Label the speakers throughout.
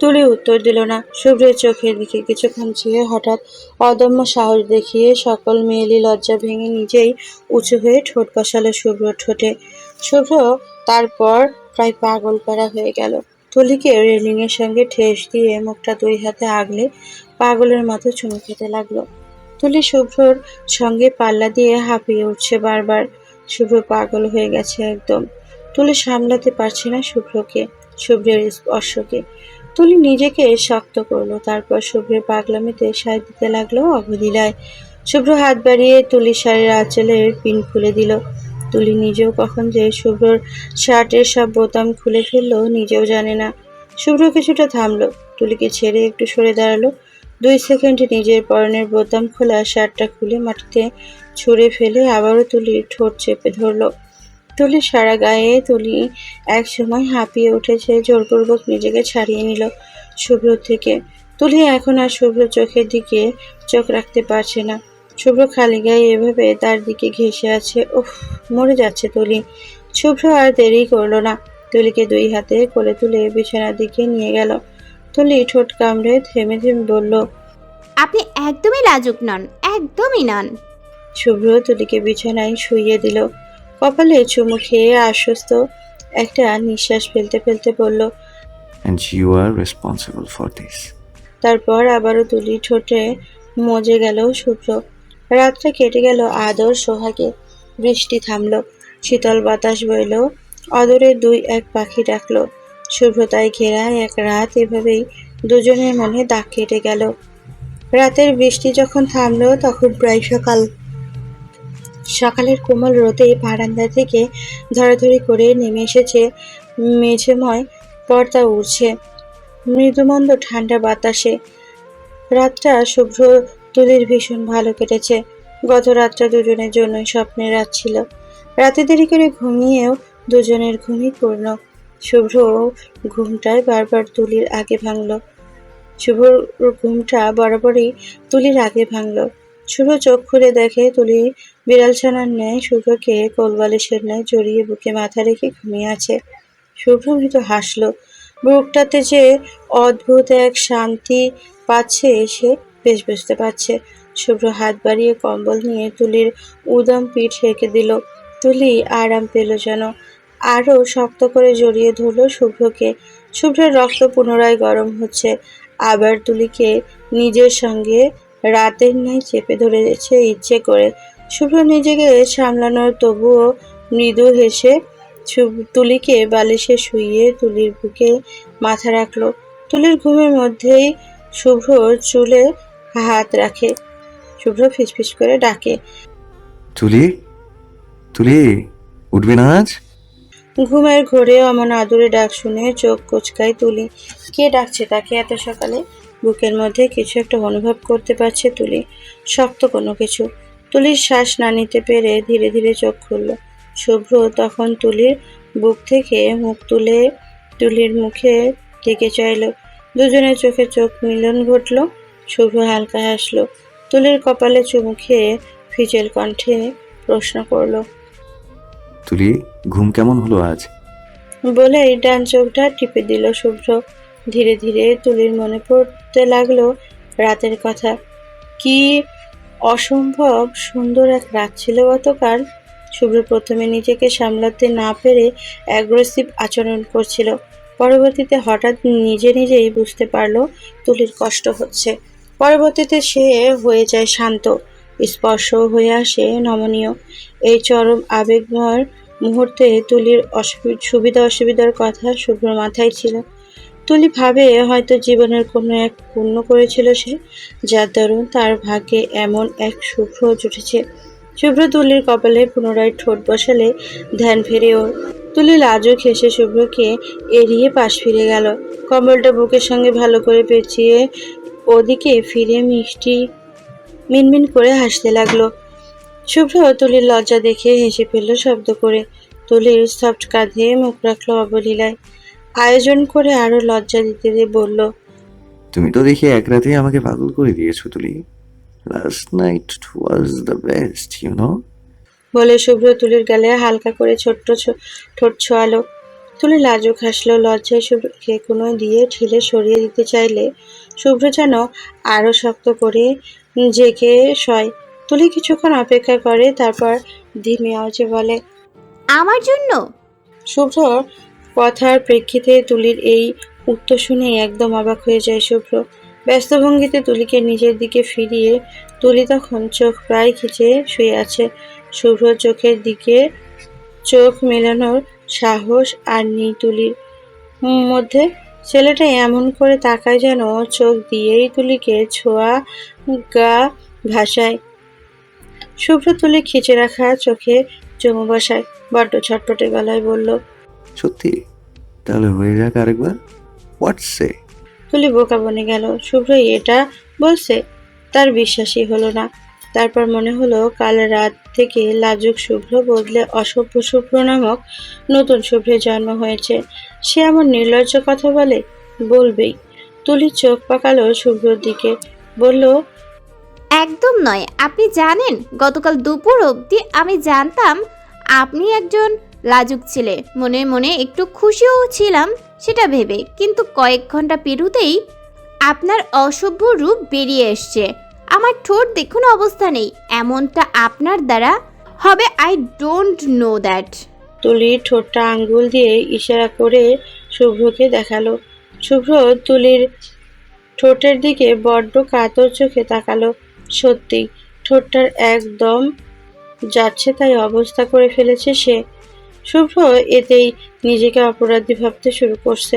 Speaker 1: তুলি উত্তর দিল না। শুভ্রের চোখের দিকে কিছুক্ষণ চেয়ে হঠাৎ অদম্য সাহস দেখিয়ে সকল মেয়েলি লজ্জা ভেঙে নিজেই উঁচু হয়ে ঠোঁট বসালো শুভ্র ঠোঁটে। শুভ্র তারপর প্রায় পাগল করা হয়ে গেল। তুলিকে রেলিংয়ের সঙ্গে ঠেস দিয়ে মুখটা দুই হাতে আগলে পাগলের মতো চুমু খেতে লাগল। তুলি শুভ্রর সঙ্গে পাল্লা দিয়ে হাঁপিয়ে উঠছে বারবার। শুভ্র পাগল হয়ে গেছে একদম। তুলি সামলাতে পারছে না শুভ্রকে, শুভ্রের স্পর্শকে। তুলি নিজেকে শক্ত করল, তারপর শুভ্রের পাগলামিতে সায় দিতে লাগল অবলীলায় শুভ্র হাত বাড়িয়ে তুলি শাড়ির আঁচলের পিন খুলে দিল। তুলি নিজেও কখন যে শুভ্রর শার্টের সব বোতাম খুলে ফেলল, নিজেও জানে না। শুভ্র কিছুটা থামলো, তুলিকে ছেড়ে একটু সরে দাঁড়াল। দুই সেকেন্ডে নিজের পরনের বোতাম খোলা শার্টটা খুলে মাটিতে ছুঁড়ে ফেলে আবারও তুলির ঠোঁট চেপে ধরলো। তুলি সারা গায়ে তুলি এক সময় হাঁপিয়ে উঠেছে জোরপূর্বক নিজেকে ছাড়িয়ে নিল শুভ্র থেকে। তুলি এখন আর শুভ্র চোখের দিকে চোখ রাখতে পারছে না। শুভ্র খালি গায়ে এভাবে তার দিকে ঘেঁষে আছে। উফ মরে যাচ্ছে তুলি। শুভ্র আর দেরি করল না। তুলিকে দুই হাতে কোলে তুলে বিছানার দিকে নিয়ে গেল। তুলি ঠোঁট কামড়ে থেমে থেমে বলল
Speaker 2: আপনি একদমই লাজুক নন একদমই নন।
Speaker 1: শুভ্র তুলিকে বিছানায় শুইয়ে দিল। কপালে চুমু খেয়ে আশ্বস্ত একটা নিঃশ্বাস ফেলতে ফেলতে বলল
Speaker 3: and you are responsible for this.
Speaker 1: তারপর আবারও তুলি ঠোঁটে মজে গেল শুভ্র। রাতটা কেটে গেল আদর সোহাগে। বৃষ্টি থামল শীতল বাতাস বইল অদরে দুই এক পাখি ডাকলো। শুভ্রতায় ঘেরা এক রাত এভাবেই দুজনের মনে দাগ কেটে গেল। রাতের বৃষ্টি যখন থামলো তখন প্রায় সকাল। সকালের কোমল রোদে বারান্দা থেকে ধরাধরি করে নেমে এসেছে মেঝেময় পর্দা উড়ছে। মৃদুমন্দ ঠান্ডা বাতাসে রাতটা শুভ্র তুলির ভীষণ ভালো কেটেছে। গত রাতটা দুজনের জন্যই স্বপ্নের রাত ছিল। রাতে দেরি করে ঘুমিয়েও দুজনের ঘুমই পূর্ণ। শুভ্র ঘুমটায় বারবার তুলির আগে ভাঙল। শুভ্র ঘুমটা বরাবরই তুলির আগে ভাঙলো। শুভ্র চোখ খুলে দেখে তুলি। বিড়াল ছানার ন্যায় শুভকে কোলবালিশের ন্যায় জড়িয়ে বুকে মাথা রেখে ঘুমিয়ে আছে। শুভ্র মৃত হাসলো। বুকটাতে যে অদ্ভুত এক শান্তি পাচ্ছে, সে বেশ বুঝতে পারছে। শুভ্র হাত বাড়িয়ে কম্বল নিয়ে তুলির উদম পিঠ হেঁকে দিল। তুলি আরাম পেল যেন। আরও শক্ত করে জড়িয়ে ধরলো শুভ্রকে। শুভ্রের রক্ত পুনরায় গরম হচ্ছে। আবার তুলিকে নিজের সঙ্গে রাতের ন্যায় চেপে ধরেছে ইচ্ছে করে। শুভ্র নিজেকে সামলানোর তবুও মৃদু হেসে শুভ- তুলিকে বালিশে শুইয়ে তুলির বুকে মাথা রাখল। তুলির ঘুমের মধ্যেই শুভ্র চুলে হাত রাখে। শুভ্র ফিসফিস করে ডাকে।
Speaker 3: তুলি? তুলি উঠবে না আজ?
Speaker 1: ঘুমের ঘোরে অমন আদুরে ডাক শুনে চোখ কোচকায় তুলি। কে ডাকছে তাকে এত সকালে? বুকের মধ্যে কিছু একটা অনুভব করতে পারছে তুলি। শক্ত কোনো কিছু। তুলির শ্বাস না নিতে পেরে ধীরে ধীরে চোখ খুলল। শুভ্র তখন তুলির বুক থেকে মুখ তুলে তুলির মুখে দিকে চাইল। দুজনের চোখে চোখ মিলন ঘটল। শুভ্র হালকা হাসলো। তুলির কপালে চুমু খেয়ে ফিচেল কণ্ঠে প্রশ্ন করল
Speaker 3: তুলি ঘুম কেমন হলো আজ?
Speaker 1: বলেই ডান চোখটা টিপে দিল শুভ্র। ধীরে ধীরে তুলির মনে পড়তে লাগল রাতের কথা। কি অসম্ভব সুন্দর এক রাত ছিল গতকাল। শুভ্র প্রথমে নিজেকে সামলাতে না পেরে অ্যাগ্রেসিভ আচরণ করছিল। পরবর্তীতে হঠাৎ নিজে নিজেই বুঝতে পারল তুলির কষ্ট হচ্ছে। পরবর্তীতে সে হয়ে যায় শান্ত, স্পর্শ হয়ে আসে নমনীয়। এই চরম আবেগময় মুহূর্তে তুলির অসুবি- সুবিধা অসুবিধার কথা শুভ্র মাথায় ছিল। তুলি ভাবে হয়তো জীবনের কোনো এক পূর্ণ করেছিল সে, যার দরুন তার ভাগ্যে এমন এক শুভ্র জুটেছে শুভ্র তুলির কপালে পুনরায় ঠোঁট বসালে ধ্যান ফেরে ওর। তুলি লাজুক হেসে শুভ্রকে এড়িয়ে পাশ ফিরে গেল। কম্বলটা বুকের সঙ্গে ভালো করে পেঁচিয়ে ওদিকে ফিরে মিষ্টি মিনমিন করে হাসতে লাগল। শুভ্র তুলির লজ্জা দেখে হেসে ফেলল শব্দ করে। তুলির সফট কাঁধে মুখ রাখল অবলীলায়। আয়োজন করে আরও লজ্জা দিতে দিয়ে বলল
Speaker 3: তুমি তো দেখি এক রাতে আমাকে পাগল করে দিয়েছ Tuli. Last night was the best you know
Speaker 1: বলে শুভ্র তুলির গালে হালকা করে ছোট্ট ঠোঁট ছোয়ালো। তুলি লাজুক হাসলো লজ্জায় শুভ্রকে কোনো দিয়ে ঠেলে সরিয়ে দিতে চাইলে শুভ্র যেন আরও শক্ত করে জেগে শয়। তুলি কিছুক্ষণ অপেক্ষা করে তারপর ধিমে আওয়াজে বলে
Speaker 2: আমার জন্য?
Speaker 1: শুভ্র কথার প্রেক্ষিতে তুলির এই উত্তর শুনে একদম অবাক হয়ে যায় শুভ্র। ব্যস্ত ভঙ্গিতে তুলিকে নিজের দিকে ফিরিয়ে তুলি তখন চোখ প্রায় খিচে শুয়ে আছে। শুভ্র চোখের দিকে চোখ মেলানোর সাহস আর নেই তুলির। মধ্যে ছেলেটা এমন করে তাকায় যেন চোখ দিয়েই তুলিকে ছোঁয়া গা ভাসায়। শুভ্র তুলি খিচে রাখা চোখে চুমু বসায়, বড্ড ছটপটে গলায় বলল
Speaker 3: সত্যি? তাহলে হয়ে যাক আরেকবার। হোয়াটসে
Speaker 1: তুলি বোকা বনে গেল। শুভ্র এটা বলছে। তার বিশ্বাসই হলো না। তারপর মনে হলো কাল রাত থেকে লাজুক শুভ্র বদলে অসভ্য শুভ্র নামক নতুন শুভ্রের জন্ম হয়েছে। সে এমন নির্লজ্জ কথা বলে বলবেই। তুলি চোখ পাকালো শুভ্রর দিকে। বলল
Speaker 2: একদম নয়। আপনি জানেন গতকাল দুপুর অবধি আমি জানতাম আপনি একজন লাজুক ছেলে। মনে মনে একটু খুশিও ছিলাম, সেটা ভেবে। কিন্তু কয়েক ঘণ্টা পেরুতেই আপনার অসভ্য রূপ বেরিয়ে এসছে। আমার ঠোঁট দেখুন অবস্থা নেই। এমনটা আপনার দ্বারা হবে আই ডোন্ট নো দ্যাট
Speaker 1: তুলি ঠোঁটটা আঙ্গুল দিয়ে ইশারা করে শুভ্রকে দেখাল। শুভ্র তুলির ঠোঁটের দিকে বড্ড কাতর চোখে তাকালো। সত্যি, ঠোঁটটার একদম যাচ্ছে তাই অবস্থা করে ফেলেছে সে। শুভ্র এতেই নিজেকে অপরাধী ভাবতে শুরু করছে।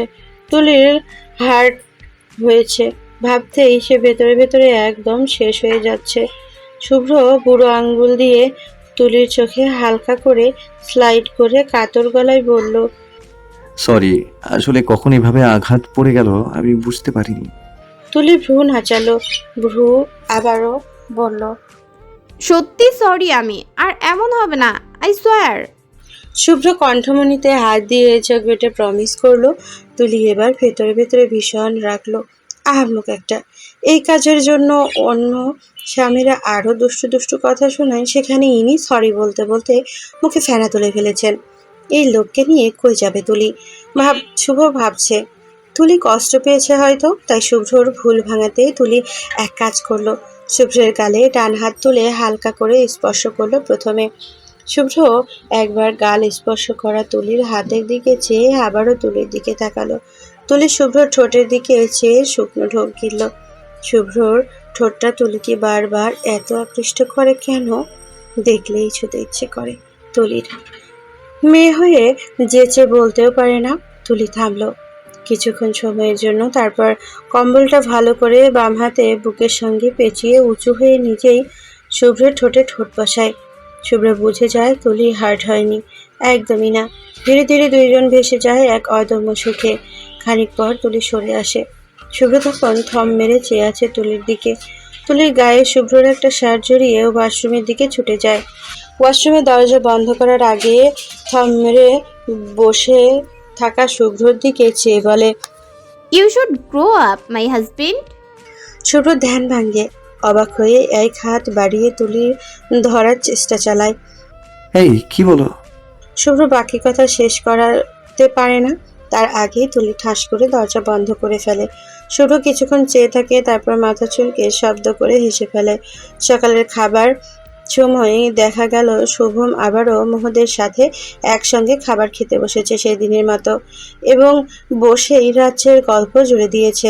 Speaker 1: তুলির হার্ট হয়েছে। ভাবতেই সে ভেতরে ভেতরে একদম শেষ হয়ে যাচ্ছে। শুভ্র বুড়ো আঙ্গুল দিয়ে তুলির চোখে হালকা করে স্লাইড করে কাতর গলায় বলল
Speaker 3: সরি আসলে কখন এভাবে আঘাত পড়ে গেল আমি বুঝতে পারিনি।
Speaker 1: তুলি ভ্রু নাচালো। ভ্রু আবারও বলল
Speaker 2: সত্যি সরি আমি আর এমন হবে না আই সোয়ার
Speaker 1: শুভ্র কণ্ঠমণিতে হাত দিয়ে চোখ বেটে প্রমিস করল, তুলি এবার ভেতরে ভেতরে ভীষণ রাখল। আহাম্মক একটা। এই কাজের জন্য অন্য স্বামীরা আরও দুষ্টু দুষ্টু কথা শোনায়, সেখানে ইনি সরি বলতে বলতে মুখে ফেনা তুলে ফেলেছেন। এই লোককে নিয়ে কই যাবে তুলি? ভাব, শুভ ভাবছে। তুলি কষ্ট পেয়েছে হয়তো, তাই শুভ্রর ভুল ভাঙাতে তুলি এক কাজ করল। শুভ্রের গালে ডান হাত তুলে হালকা করে স্পর্শ করল প্রথমে। শুভ্র একবার গাল স্পর্শ করা তুলির হাতের দিকে চেয়ে আবারও তুলির দিকে তাকালো। তুলি শুভ্র ঠোঁটের দিকে চেয়ে শুকনো ঢোক গিলল। শুভ্রর ঠোঁটটা তুলিকে বারবার এত আকৃষ্ট করে কেন? দেখলেই ছুতে ইচ্ছে করে তুলির। মেয়ে হয়ে যেচে বলতেও পারে না, তুলি থামলো। কিছুক্ষণ সময়ের জন্য তারপর কম্বলটা ভালো করে বাম হাতে বুকের সঙ্গে পেঁচিয়ে উঁচু হয়ে নিজেই শুভ্রের ঠোঁটে ঠোঁট বসায়। শুভ্র বুঝে যায় তুলি হার্ট হয়নি। একদমই না। ধীরে ধীরে দুইজন ভেসে যায় এক অদম্য সুখে। খানিক পর তুলি সরে আসে। শুভ্র তখন থম মেরে চেয়ে আছে তুলির দিকে। তুলির গায়ে শুভ্রর একটা শার্ট জড়িয়ে ওয়াশরুমের দিকে ছুটে যায়। ওয়াশরুমের দরজা বন্ধ করার আগে থম মেরে বসে থাকা শুভ্রর দিকে চেয়ে বলে
Speaker 2: you should grow up my husband
Speaker 1: Shubhra ধ্যান ভাঙ্গে অবাক হয়ে এক হাত বাড়িয়ে তুলি ধরার চেষ্টা চালায়।
Speaker 3: এই কি বলো?
Speaker 1: শুভ্র বাকি কথা শেষ করাতে পারে না। তার আগেই তুলি ঠাস করে দরজা বন্ধ করে ফেলে। শুভ্র কিছুক্ষণ চেয়ে থাকে তারপর মাথা চুলকে শব্দ করে হেসে ফেলে। সকালের খাবার সময় দেখা গেল শুভম আবারও মোহদের সাথে একসঙ্গে খাবার খেতে বসেছে সেই দিনের মতো এবং বসেই রাজ্যের গল্প জুড়ে দিয়েছে।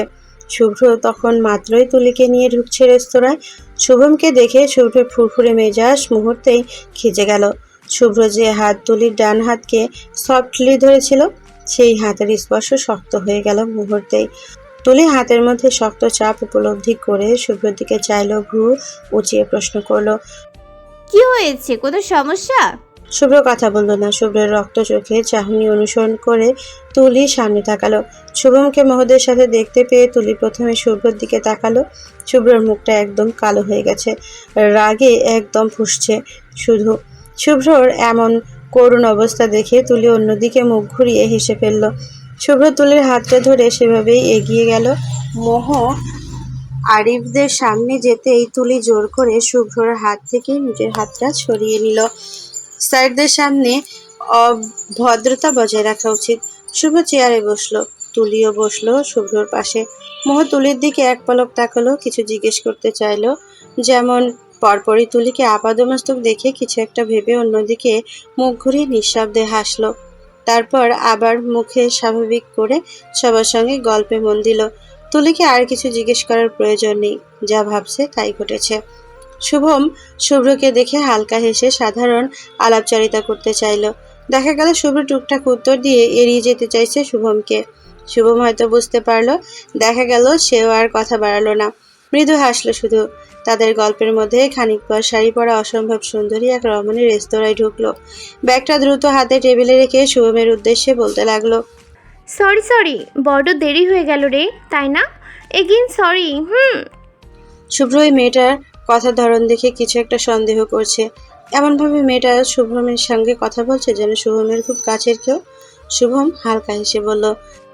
Speaker 1: শুভ্র তখন মাত্রই তুলিকে নিয়ে ঢুকছে রেস্তোরাঁয়। শুভমকে দেখে শুভ্রের ফুরফুরে মেজাজ মুহূর্তেই খিজে গেল। শুভ্র যে হাত তুলির ডান হাতকে সফটলি ধরেছিল, সেই হাতের স্পর্শ শক্ত হয়ে গেল মুহূর্তেই। তুলি হাতের মধ্যে শক্ত চাপ উপলব্ধি করে শুভ্রর দিকে চাইল, ভ্রু উঁচিয়ে প্রশ্ন করল,
Speaker 2: কি হয়েছে? কোনো সমস্যা?
Speaker 1: শুভ্র কথা বলল না। শুভ্রের রক্ত চোখে চাহনি অনুসরণ করে তুলি সামনে তাকালো। শুভমকে মহোদয়ের সাথে দেখতে পেয়ে তুলি প্রথমে শুভ্রর দিকে তাকালো। শুভ্রর মুখটা একদম কালো হয়ে গেছে। রাগে একদম ফুসছে শুধু। শুভ্রর এমন করুণ অবস্থা দেখে তুলি অন্যদিকে মুখ ঘুরিয়ে হেসে ফেলল। শুভ্র তুলির হাতটা ধরে সেভাবেই এগিয়ে গেল। মোহ আরিফদের সামনে যেতেই তুলি জোর করে শুভ্রর হাত থেকে নিজের হাতটা সরিয়ে নিল। স্যারদের সামনে ভদ্রতা বজায় রাখা উচিত। শুভ চেয়ারে বসল, তুলিও বসল শুভ্রর পাশে। মোহ তুলির দিকে এক পলক তাকালো, কিছু জিজ্ঞেস করতে চাইলো। যেমন, পরপরই তুলিকে আপাদমস্তক দেখে কিছু একটা ভেবে অন্যদিকে মুখ ঘুরিয়ে নিঃশব্দে হাসলো। তারপর আবার মুখে স্বাভাবিক করে সবার সঙ্গে গল্পে মন দিল। তুলিকে আর কিছু জিজ্ঞেস করার প্রয়োজন নেই। যা ভাবছে তাই ঘটেছে। শুভম শুভ্রকে দেখে হালকা হেসে সাধারণ আলাপচারিতা করতে চাইলো। দেখা গেল শুভ্র টুকটাক উত্তর দিয়ে এড়িয়ে যেতে চাইছে শুভমকে। শুভম হয়তো বুঝতে পারল দেখা গেল সেও আর কথা বাড়ালো না। মৃদু হাসলো শুধু। তাদের গল্পের মধ্যে খানিক পর শাড়ি পরা অসম্ভব সুন্দরী এক রমণী রেস্তোরাঁয় ঢুকলো। ব্যাগটা দ্রুত হাতে টেবিলে রেখে শুভমের উদ্দেশ্যে বলতে লাগল
Speaker 4: সরি সরি বড্ড দেরি হয়ে গেল রে তাই না? এগেইন সরি হুম।
Speaker 1: শুভ্র ওই মেয়েটার কথার ধরন দেখে কিছু একটা সন্দেহ করছে। এমনভাবে মেয়েটা শুভমের সঙ্গে কথা বলছে যেন শুভমের খুব কাছের কেউ। শুভম হালকা হেসে বলল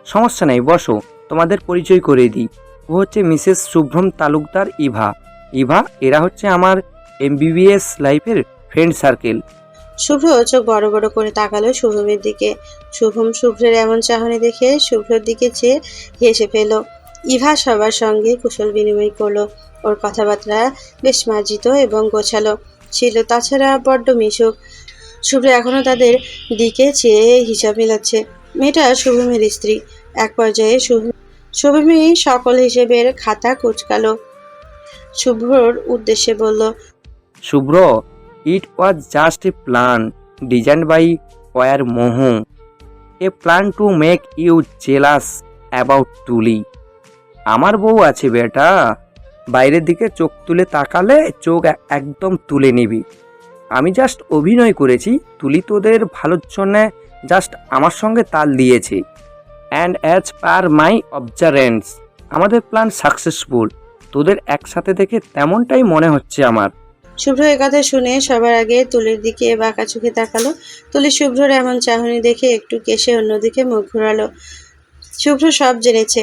Speaker 5: সমস্যা নেই বসো তোমাদের পরিচয় করে দিই। ও হচ্ছে মিসেস শুভ্রম তালুকদার ইভা। ইভা এরা হচ্ছে আমার এমবিবিএস লাইফের ফ্রেন্ড সার্কেল।
Speaker 1: শুভ্র চোখ বড় বড় করে তাকালো শুভমের দিকে। শুভম শুভ্রের এমন চাহনি দেখে শুভ্রর দিকে চেয়ে হেসে ফেল ইভা সবার সঙ্গে কুশল বিনিময় করল। ওর কথাবার্তা বেশ মার্জিত এবং গোছালো ছিল। তাছাড়া বড্ড মিশুক। শুভ্র এখনও তাদের দিকে চেয়ে হিসাব মিলাচ্ছে। মেয়েটা শুভমের স্ত্রী। এক পর্যায়ে শুভ শুভমী সকল হিসেবের খাতা কুচকালো। শুভ্রর উদ্দেশ্যে বলল,
Speaker 5: Shubhra it was just a plan design by our মোহ a plan to make you jealous about Tuli আমার বউ আছে, বেটা। বাইরের দিকে চোখ তুলে তাকালে চোখ একদম তুলে নিবি। আমি জাস্ট অভিনয় করেছি, তুলি তোদের ভালোর জন্যে জাস্ট আমার সঙ্গে তাল দিয়েছি। অ্যান্ড অ্যাজ পার মাই অবজারেন্স আমাদের প্ল্যান সাকসেসফুল তোদের একসাথে দেখে তেমনটাই মনে হচ্ছে আমার।
Speaker 1: শুভ্র এ কথা শুনে সবার আগে তুলির দিকে বাঁকা চোখে তাকালো। তুলি শুভ্রর এমন চাহনি দেখে একটু কেসে অন্যদিকে মুখ ঘোরালো। শুভ্র সব জেনেছে।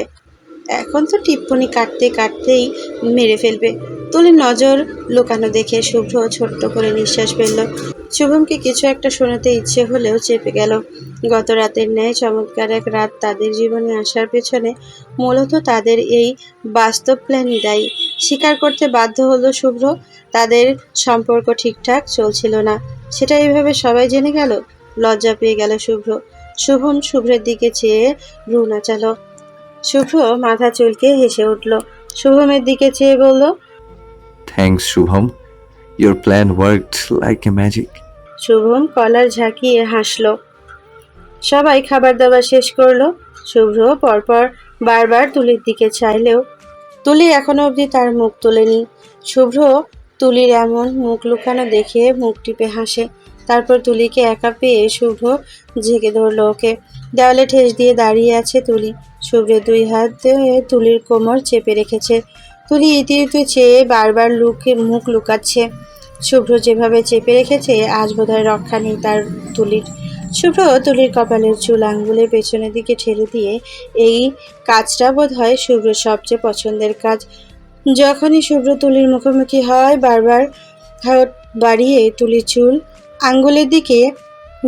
Speaker 1: এখন তো টিপ্পনি কাটতে কাটতেই মেরে ফেলবে। তুলির নজর লুকানো দেখে শুভ্র ছোট্ট করে নিঃশ্বাস ফেলল। শুভমকে কিছু একটা শোনাতে ইচ্ছে হলেও চেপে গেল। গত রাতের ন্যায় চমৎকার এক রাত তাদের জীবনে আসার পেছনে মূলত তাদের এই বাস্তব প্ল্যানই দায়ী। স্বীকার করতে বাধ্য হলো শুভ্র, তাদের সম্পর্ক ঠিকঠাক চলছিল না। সেটা এইভাবে সবাই জেনে গেল? লজ্জা পেয়ে গেল শুভ্র। শুভম শুভ্রের দিকে চেয়ে ভ্রু নাচালো শুভ্র মাথা চুলকে হেসে উঠল। শুভমের দিকে চেয়ে বলল
Speaker 3: thanks Shubham. Your plan worked like a magic
Speaker 1: Shubham collar ঝাঁকিয়ে হাসলো। সবাই খাবার দাবার শেষ করল। শুভ্র পরপর বারবার তুলির দিকে চাইলেও তুলি এখনও অবধি তার মুখ তোলেনি। শুভ্র তুলির এমন মুখ লুকানো দেখে মুখ টিপে হাসে। তারপর তুলিকে একা পেয়ে শুভ্র ঝেঁকে ধরলো ওকে। দেওয়ালে ঠেস দিয়ে দাঁড়িয়ে আছে তুলি। শুভ্রের দুই হাত দিয়ে তুলির কোমর চেপে রেখেছে। তুলি ইতিউতি চেয়ে বারবার লুকে, মুখ লুকাচ্ছে। শুভ্র যেভাবে চেপে রেখেছে, আজ বোধহয় রক্ষা নেই তার তুলির। শুভ্র তুলির কপালের চুল আঙ্গুলের পেছনের দিকে ঠেলে দিয়ে, এই কাজটা বোধ হয় শুভ্রের সবচেয়ে পছন্দের কাজ। যখনই শুভ্র তুলির মুখোমুখি হয়, বারবার হাত বাড়িয়ে তুলির চুল আঙ্গুলের দিকে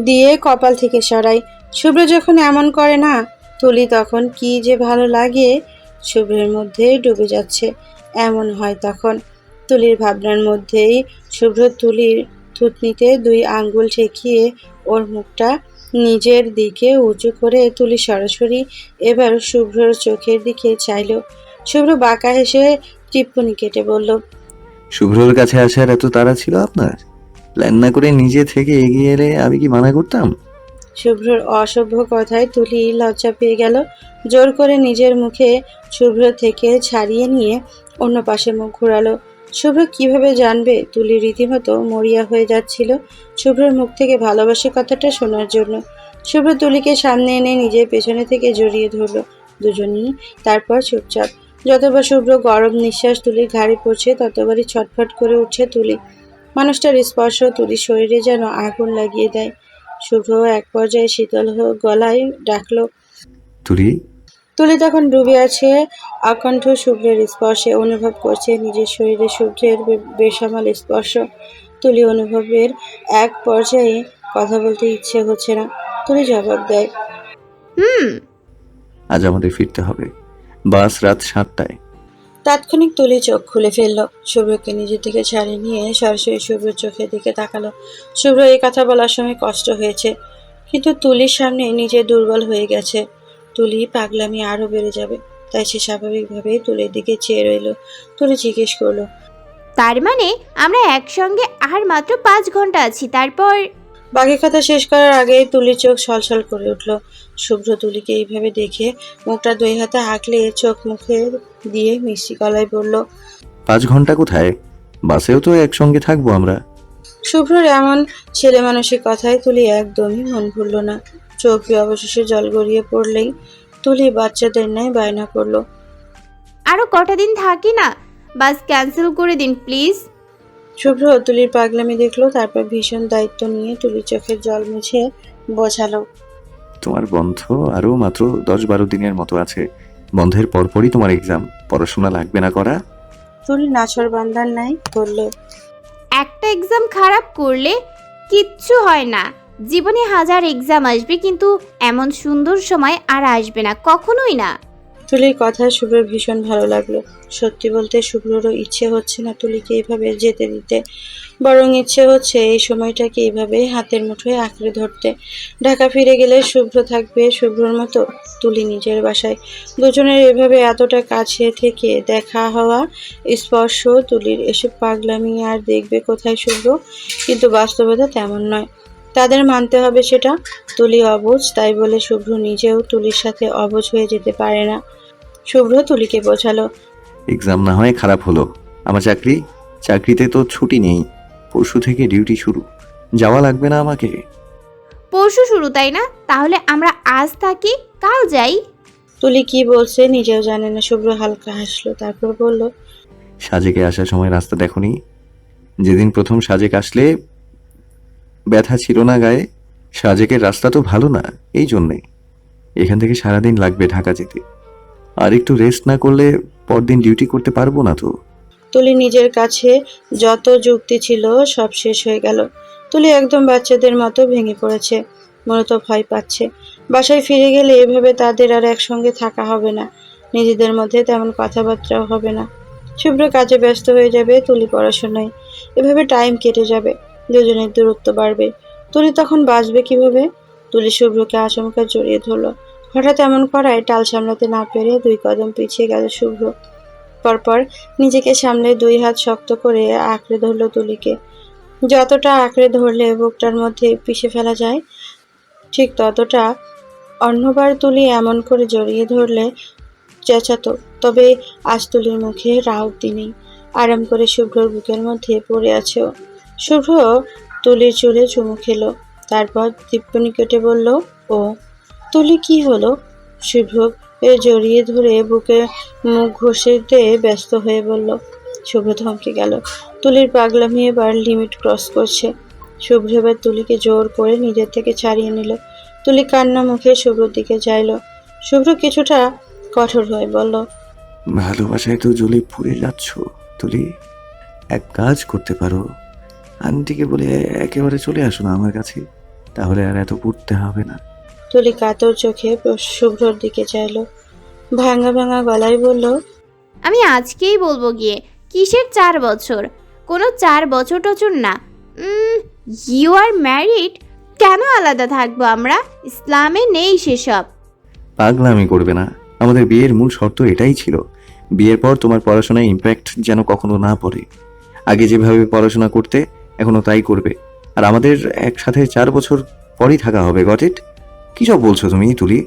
Speaker 1: দিয়ে কপাল থেকে সরাই। শুভ্র যখন এমন করে না, তুলি তখন কি যে ভালো লাগে, শুভ্রের মধ্যে ডুবে যাচ্ছে। এমন হয় তখন। তুলির ভাবনার মধ্যেই শুভ্র তুলির থুতনিতে দুই আঙ্গুল ঠেকিয়ে ওর মুখটা নিজের দিকে উঁচু করে তুলি সরাসরি এবার শুভ্রর চোখের দিকে চাইল। শুভ্র বাঁকা হেসে টিপ্পনি কেটে বলল,
Speaker 3: শুভ্রর কাছে আসার এত তাড়া ছিল আপনার? প্ল্যান করে নিজে থেকে এগিয়ে এলে আমি কি মানা করতাম?
Speaker 1: শুভ্রর অসভ্য কথায় তুলি লজ্জা পেয়ে গেল। জোর করে নিজের মুখে শুভ্র থেকে ছাড়িয়ে নিয়ে অন্য পাশে মুখ ঘোরালো। শুভ্র কীভাবে জানবে? তুলি রীতিমতো মরিয়া হয়ে যাচ্ছিল। শুভ্রর মুখ থেকে ভালোবাসে কথাটা শোনার জন্য। শুভ্র তুলিকে সামনে এনে নিজের পেছনে থেকে জড়িয়ে ধরলো। দুজনেই তারপর চুপচাপ। যতবার শুভ্র গরম নিঃশ্বাস তুলির ঘাড়ে পড়ছে, ততবারই ছটফট করে উঠছে তুলি। মানুষটার স্পর্শ তুলির শরীরে যেন আগুন লাগিয়ে দেয়। শুভ্র এক পর্যায়ে শীতল হয়ে গলায় ডাকলো
Speaker 3: তুলি?
Speaker 1: তুলি তখন ডুবে আছে। আকণ্ঠ শুভ্রের স্পর্শে অনুভব করছে নিজের শরীরে শুভ্রের বেসামাল স্পর্শ। তুলি অনুভবের এক পর্যায়ে কথা বলতে ইচ্ছে হচ্ছে না। তুলি জবাব দেয়
Speaker 2: হুম।
Speaker 3: আজ আমাদের ফিরতে হবে। বাস রাত সাতটায়।
Speaker 1: তাৎক্ষণিক তুলি চোখ খুলে ফেলল। শুভ্রকে নিজের দিকে ছাড়িয়ে নিয়ে সরাসরি শুভ্র চোখের দিকে তাকালো। শুভ্র এই কথা বলার সময় কষ্ট হয়েছে, কিন্তু তুলির সামনে নিজে দুর্বল হয়ে গেছে। তুলি পাগলামি আরও বেড়ে যাবে, তাই সে স্বাভাবিকভাবেই তুলির দিকে চেয়ে রইল। তুলি জিজ্ঞেস করল,
Speaker 2: তার মানে আমরা একসঙ্গে আর মাত্র পাঁচ ঘণ্টা আছি, তারপর
Speaker 1: বাকি কথা শেষ করার আগেই তুলির চোখ ছলছল করে উঠল। শুভ্র তুলিকে এইভাবে দেখে মুখটা দুই হাতে আঁকলে চোখ মুখে দিয়ে মিষ্টি গলায় বলল
Speaker 3: পাঁচ ঘণ্টা কোথায়? বাসেও তো একসঙ্গে থাকব আমরা।
Speaker 1: শুভ্রর এমন ছেলে মানুষের কথায় তুলি একদমই মন ভুলল না। চোখ দিয়ে অবশেষে জল গড়িয়ে পড়লেই তুলি বাচ্চাদের ন্যায় বায়না করল
Speaker 2: আরও কটা দিন থাকি না? বাস ক্যান্সেল করে দিন প্লিজ।
Speaker 1: শুভ্র তুলির পাগলামি দেখল তারপর ভীষণ দায়িত্ব নিয়ে তুলির চোখের জল মুছে বোঝালো।
Speaker 3: তোমার বন্ধ আরও মাত্র দশ বারো দিনের মতো আছে। বন্ধের পরপরই তোমার এক্সাম পড়াশোনা লাগবে না করা?
Speaker 1: তুলি নাছর বান্দার নাই বলল
Speaker 2: একটা এক্সাম খারাপ করলে কিচ্ছু হয় না। জীবনে হাজার এক্সাম আসবে কিন্তু এমন সুন্দর সময় আর আসবে না কখনোই না।
Speaker 1: তুলির কথা শুভ্রের ভীষণ ভালো লাগল। সত্যি বলতে শুভ্ররও ইচ্ছে হচ্ছে না তুলিকে এইভাবে যেতে দিতে। বরং ইচ্ছে হচ্ছে এই সময়টাকে এইভাবে হাতের মুঠোয় আঁকড়ে ধরতে। ঢাকা ফিরে গেলে শুভ্র থাকবে শুভ্রর মতো। তুলি নিজের বাসায়। দুজনের এভাবে এতটা কাছে থেকে দেখা হওয়া স্পর্শ তুলির। এসব পাগলামি আর দেখবে কোথায় শুভ্র? কিন্তু বাস্তবতা তেমন নয়। তাদের মানতে হবে সেটা। তুলি অবুঝ, তাই বলে শুভ্র নিজেও তুলির সাথে অবুঝ হয়ে যেতে পারে না। শুভ্র তুলিকে বোঝালো।
Speaker 3: এক্সাম না হয় খারাপ হলো। আমার চাকরি? চাকরিতে তো ছুটি নেই। পরশু থেকে ডিউটি শুরু। যাওয়া লাগবে না আমাকে।
Speaker 2: পরশু শুরু তাই না? তাহলে আমরা আজ থাকি কাল যাই।
Speaker 1: তুলি কি বলছে নিজেও জানে না। শুভ্র হালকা হাসলো তারপর বলল
Speaker 3: সাজেকে আসার সময় রাস্তা দেখনি। যেদিন প্রথম সাজেক আসলে ব্যথা ছিল না গায়ে সাজেকের রাস্তা তো ভালো না এই জন্যে। এখান থেকে সারাদিন লাগবে ঢাকা যেতে। আর একটু রেস্ট না করলে পরদিন ডিউটি করতে পারব না তো।
Speaker 1: তুলি নিজের কাছে যত যুক্তি ছিল সব শেষ হয়ে গেল। তুলি একদম বাচ্চাদের মতো ভেঙে পড়েছে, মূলত ভয় পাচ্ছে। বাসায় ফিরে গেলে এভাবে তাদের আর একসঙ্গে থাকা হবে না। নিজেদের মধ্যে তেমন কথাবার্তাও হবে না। শুভ্র কাজে ব্যস্ত হয়ে যাবে তুলি পড়াশোনায়। এভাবে টাইম কেটে যাবে, দুজনের দূরত্ব বাড়বে। তুলি তখন বাঁচবে কীভাবে? তুলি শুভ্রকে আচমকা জড়িয়ে ধরলো। হঠাৎ এমন করায় টাল সামলাতে না পেরে দুই কদম পিছিয়ে গেল শুভ্র। পরপর নিজেকে সামলে দুই হাত শক্ত করে আঁকড়ে ধরলো তুলিকে। যতটা আঁকড়ে ধরলে বুকটার মধ্যে পিষে ফেলা যায়, ঠিক ততটা অন্যবার তুলি এমন করে জড়িয়ে ধরলে চেঁচাতো, তবে আজ তুলির মুখে রাউতি নেই। আরাম করে শুভ্রর বুকের মধ্যে পড়ে আছে। শুভ্র তুলির চুলে চুমু খেলো, তারপর দীপ্য কেটে বলল, ও তুলি কি হলো? শুভ্র এ জড়িয়ে ধরে বুকে মুখ ঘষেতে ব্যস্ত হয়ে বলল, শুভ্র থমকে গেল। তুলির পাগলামি এবার লিমিট ক্রস করছে। শুভ্র এবার তুলিকে জোর করে নিজের থেকে ছাড়িয়ে নিল। তুলি কান্না মুখে শুভ্রর দিকে চাইল। শুভ্র কিছুটা কঠোর হয়ে বলল,
Speaker 3: ভালোবাসায় তো জ্বলে পুড়ে যাচ্ছ, তুলি। এক কাজ করতে পারো। আন্টিকে বলে একেবারে চলে আসো না আমার কাছে। তাহলে আর এত পড়তে হবে না।
Speaker 1: তুলি কাতর চোখে শুভ্রর দিকে চাইল। ভাঙা ভাঙা গলায় বলল
Speaker 2: আমি আজকেই বলব গিয়ে কিসের চার বছর? কোনো চার বছর টছর না। ইউ আর ম্যারিড কেন আলাদা থাকব আমরা? ইসলামে নেই সেসব।
Speaker 3: পাগলামি করবে না। আমাদের বিয়ের মূল শর্ত এটাই ছিল। বিয়ের পর তোমার পড়াশোনায় ইম্প্যাক্ট যেন কখনো না পড়ে। আগে যেভাবে পড়াশোনা করতে এখনও তাই করবে। আর আমাদের একসাথে চার বছর পরই থাকা হবে গট ইট কী সব বলছো তুমি তুলি?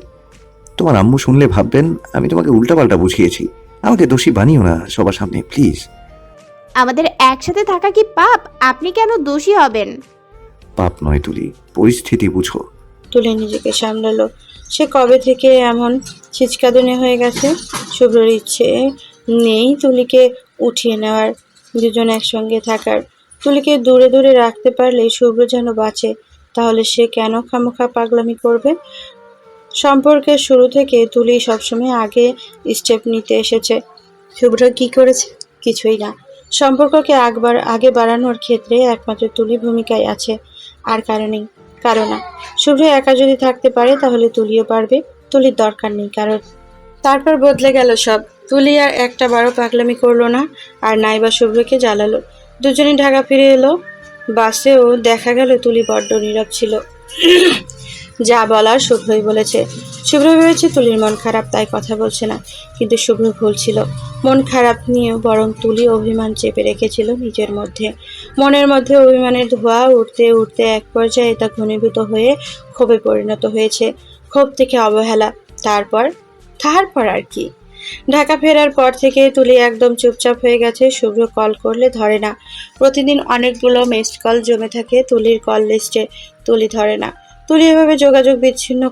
Speaker 3: তোমার আম্মু শুনলে ভাববেন আমি তোমাকে উল্টাপাল্টা বুঝিয়েছি। আমাকে দোষী বানিও না সবার সামনে প্লিজ।
Speaker 2: আমাদের একসাথে থাকা কি পাপ? আপনি কেন দোষী হবেন?
Speaker 3: পাপ নয় তুলি পরিস্থিতি বুঝো।
Speaker 1: তুলে নিজেকে সামলালো। সে কবে থেকে এমন ছিচকাদনে হয়ে গেছে? শুভ্রর ইচ্ছে নেই তুলিকে উঠিয়ে নেওয়ার। দুজন একসঙ্গে থাকার। তুলিকে দূরে দূরে রাখতে পারলে শুভ্র যেন বাঁচে। তাহলে সে কেন খামোখা পাগলামি করবে? সম্পর্কের শুরু থেকে তুলি সবসময় আগে স্টেপ নিতে এসেছে। শুভ্র কি করেছে? কিছুই না। সম্পর্ককে আগবার, আগে বাড়ানোর ক্ষেত্রে একমাত্র তুলি ভূমিকায় আছে। আর কারণেই কারণ না। শুভ্র একা যদি থাকতে পারে, তাহলে তুলিও পারবে। তুলির দরকার নেই কারণ তারপর বদলে গেল সব। তুলি আর একটা বারো পাগলামি করল না, আর নাইবা শুভ্রকে জ্বালালো। দুজনেই ঢাকা ফিরে এলো। বাসেও দেখা গেল তুলি বড্ড নীরব ছিল। যা বলার শুভ্রই বলেছে। শুভ্র ভেবেছে তুলির মন খারাপ, তাই কথা বলছে না। কিন্তু শুভ্র ভুল ছিল। মন খারাপ নিয়েও বরং তুলি অভিমান চেপে রেখেছিল নিজের মধ্যে। মনের মধ্যে অভিমানের ধোঁয়া উঠতে উঠতে এক পর্যায়ে তা ঘনীভূত হয়ে ক্ষোভে পরিণত হয়েছে। ক্ষোভ থেকে অবহেলা। তারপর? তারপর আর কি? ঢাকা ফেরার পর থেকে তুলি একদম চুপচাপ হয়ে গেছে, শুভ্র কল করলে ধরে না। প্রতিদিন অনেকগুলো মিসড কল জমে থাকে তুলির কল লিস্টে তুলি ধরে না। তুলি এভাবে যোগাযোগ বিচ্ছিন্ন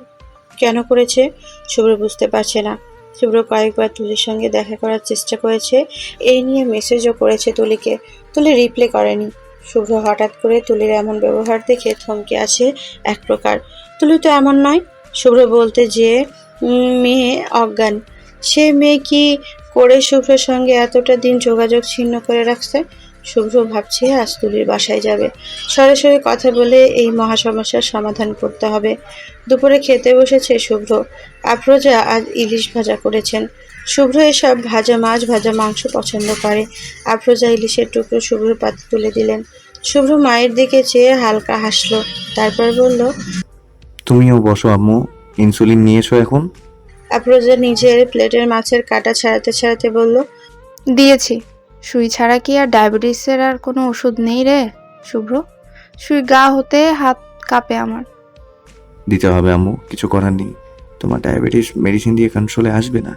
Speaker 1: কেন করেছে? শুভ্র বুঝতে পারছে না। শুভ্র কয়েকবার তুলির সঙ্গে দেখা করার চেষ্টা করেছে, এই নিয়ে মেসেজও করেছে তুলিকে। তুলি রিপ্লে করেনি। শুভ্র হঠাৎ করে তুলির এমন ব্যবহার দেখে থমকে আছে এক প্রকার। তুলি তো এমন নয়। শুভ্র বলতে যে মেয়ে অজ্ঞান। সে মেয়ে কি করে শুভ্রের সঙ্গে এতটা দিন যোগাযোগ ছিন্ন করে রাখছে? শুভ্র ভাবছে আজ তুলির বাসায় যাবে। সরাসরি কথা বলে এই মহা সমস্যার সমাধান করতে হবে। দুপুরে খেতে বসেছে শুভ্র। আফরোজা আজ ইলিশ ভাজা করেছেন। শুভ্র এসব ভাজা মাছ, ভাজা মাংস পছন্দ করে। আফরোজা ইলিশের টুকরো শুভ্র পাতে তুলে দিলেন। শুভ্র মায়ের দিকে চেয়ে হালকা হাসলো, তারপর বলল,
Speaker 3: তুমিও বসো আম্মু, ইনসুলিন নিয়েছো এখন।
Speaker 1: আফরোজা নিজের প্লেটের মাছের কাটা ছাড়াতে ছাড়াতে বলল
Speaker 6: দিয়েছি। সুই ছাড়া কি আর ডায়াবেটিসের আর কোনো ওষুধ নেই রে শুভ্র? সুই গা হতে হাত কাঁপে আমার।
Speaker 3: দিতে হবে আম্মু কিছু করার নেই। তোমার ডায়াবেটিস মেডিসিন দিয়ে কন্ট্রোলে আসবে না।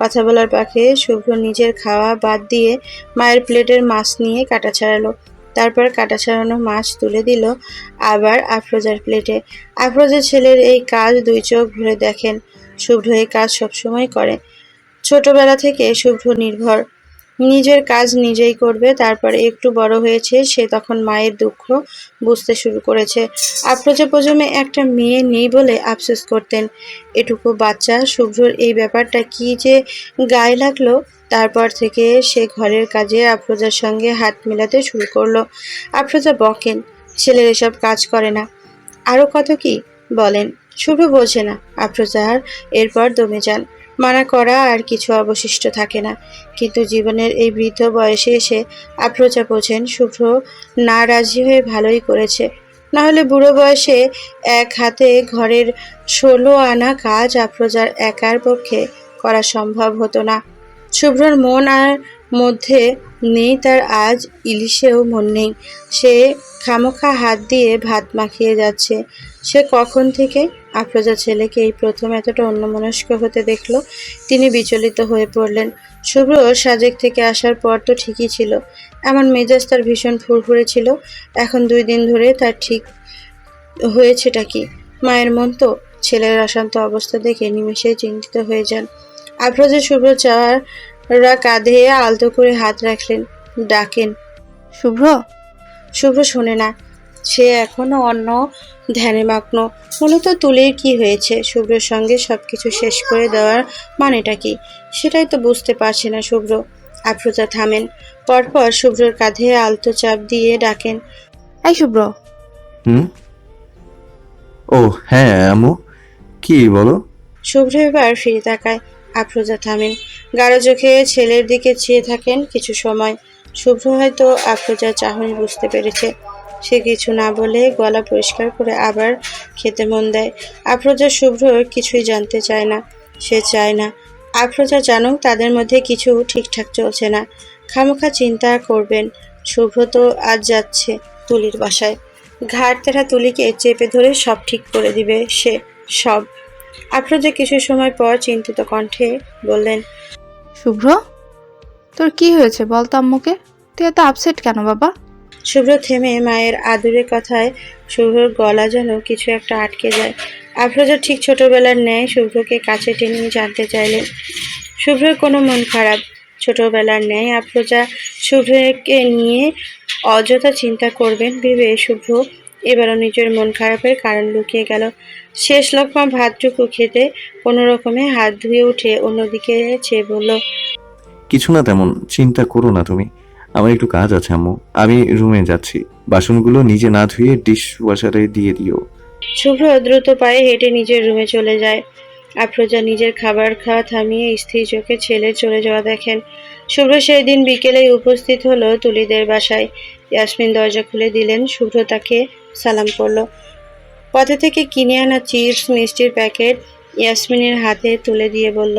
Speaker 1: কথা বলার পাখে শুভ্র নিজের খাওয়া বাদ দিয়ে মায়ের প্লেটের মাছ নিয়ে কাটা ছাড়ালো। তারপর কাটা ছাড়ানো মাছ তুলে দিল আবার আফরোজার প্লেটে। আফরোজা ছেলের এই কাজ দুই চোখ ভরে দেখেন। শুভ্র এই কাজ সবসময় করে। ছোটবেলা থেকে শুভ্র নির্ভর। নিজের কাজ নিজেই করবে, তারপর একটু বড় হয়েছে সে তখন মায়ের দুঃখ বুঝতে শুরু করেছে। আফরোজা প্রজন্মে একটা মেয়ে নেই বলে আফসোস করতেন। এটুকু বাচ্চা, শুভ্রর এই ব্যাপারটা কি যে গায়ে লাগল, তারপর থেকে সে ঘরের কাজে আফরোজার সঙ্গে হাত মেলাতে শুরু করল। আফরোজা বকেন, ছেলের এসব কাজ করে না। আরও কত কি? বলেন। শুভ্র বোঝে না, আফরোজার। এরপর দমে যান। মানা করা আর কিছু অবশিষ্ট থাকে না। কিন্তু জীবনের এই বৃদ্ধ বয়সে এসে আফরোজা বোঝেন, শুভ্র না রাজি হয়ে ভালোই করেছে। না হলে বুড়ো বয়সে এক হাতে ঘরের ষোলো আনা কাজ আফরোজার একার পক্ষে করা সম্ভব হতো না। শুভ্রর মন আর মধ্যে নেই, তার আজ ইলিশেও মন নেই। সে খামোখা হাত দিয়ে ভাত মাখিয়ে যাচ্ছে। সে কখন থেকে আফরোজা ছেলেকে এই প্রথম এতটা অন্যমনস্ক হতে দেখল, তিনি বিচলিত হয়ে পড়লেন। শুভ্র সাজেক থেকে আসার পর তো ঠিকই ছিল। এমন মেজাজ তার ভীষণ ফুরফুরে ছিল। এখন দুই দিন ধরে তার ঠিক হয়েছেটা কি? মায়ের মন তো ছেলের অশান্ত অবস্থা দেখে নিমেষেই চিন্তিত হয়ে যান। আফরোজা শুভ্র চাওয়ারা কাঁধে আলতো করে হাত রাখলেন ডাকেন
Speaker 6: শুভ্র?
Speaker 1: শুভ্র শোনে না। সে এখনও অন্য ধ্যানে মগ্ন। মূলত তুলির কি হয়েছে? শুভ্রর সঙ্গে সব কিছু শেষ করে দেওয়ার মানেটা কি? সেটাই তো বুঝতে পারছে না শুভ্র। আফরোজা থামেন। পরপর শুভ্রর কাঁধে আলতো চাপ দিয়ে ডাকেন
Speaker 6: এই শুভ্র!
Speaker 3: হুম? ও হ্যাঁ আম্মু। কি বলো?
Speaker 1: শুভ্র এবার ফিরে তাকায়। আফরোজা থামেন। গাঢ় চোখে ছেলের দিকে চেয়ে থাকেন কিছু সময়। শুভ্র হয়তো আফরোজার চাহনি বুঝতে পেরেছে। সে কিছু না বলে গলা পরিষ্কার করে আবার খেতে মন দেয়। আফরোজা শুভ্র কিছুই জানতে চায় না। সে চায় না। আফরোজা জানুক তাদের মধ্যে কিছু ঠিকঠাক চলছে না। খামোখা চিন্তা করবেন। শুভ্র তো আজ যাচ্ছে তুলির বাসায়। ঘাট তেরা তুলিকে চেপে ধরে সব ঠিক করে দিবে সে সব। আফরোজা কিছু সময় পর চিন্তিত কণ্ঠে বললেন
Speaker 6: শুভ্র, তোর কি হয়েছে বল তো আম্মুকে? তুই এত আপসেট কেন বাবা?
Speaker 1: শুভ্র থেমে মায়ের আদুরে কথায় শুভ্রর গলা যেন কিছু একটা আটকে যায়। আফরোজা ঠিক ছোটবেলার ন্যায় শুভ্রকে কাছে টেনে জানতে চাইলেন। শুভ্রর কোনো মন খারাপ। ছোটবেলার ন্যায় আফরোজা শুভ্রকে নিয়ে অযথা চিন্তা করবেন ভেবে শুভ্র এবারও নিজের মন খারাপের কারণ লুকিয়ে গেল। শেষ লক্ষ্মা ভাতটুকু খেতে কোনো রকমে হাত ধুয়ে উঠে অন্যদিকে চেয়ে বলল
Speaker 3: কিছু না তেমন চিন্তা করো না তুমি। আমার একটু কাজ আছে আম্মু। আমি রুমে যাচ্ছি। বাসনগুলো নিজে না ধুয়ে ডিশ ওয়াশারে দিয়ে দিও।
Speaker 1: শুভ্র দ্রুত পায়ে হেঁটে নিজের রুমে চলে যায়। আফরোজা নিজের খাবার খাওয়া থামিয়ে স্থির চোখে ছেলে চলে যাওয়া দেখেন। শুভ্র সেই দিন বিকেলেই উপস্থিত হলো তুলিদের বাসায়। ইয়াসমিন দরজা খুলে দিলেন। শুভ্র তাকে সালাম করল। পথে থেকে কিনে আনা চিপস মিষ্টির প্যাকেট ইয়াসমিনের হাতে তুলে দিয়ে বলল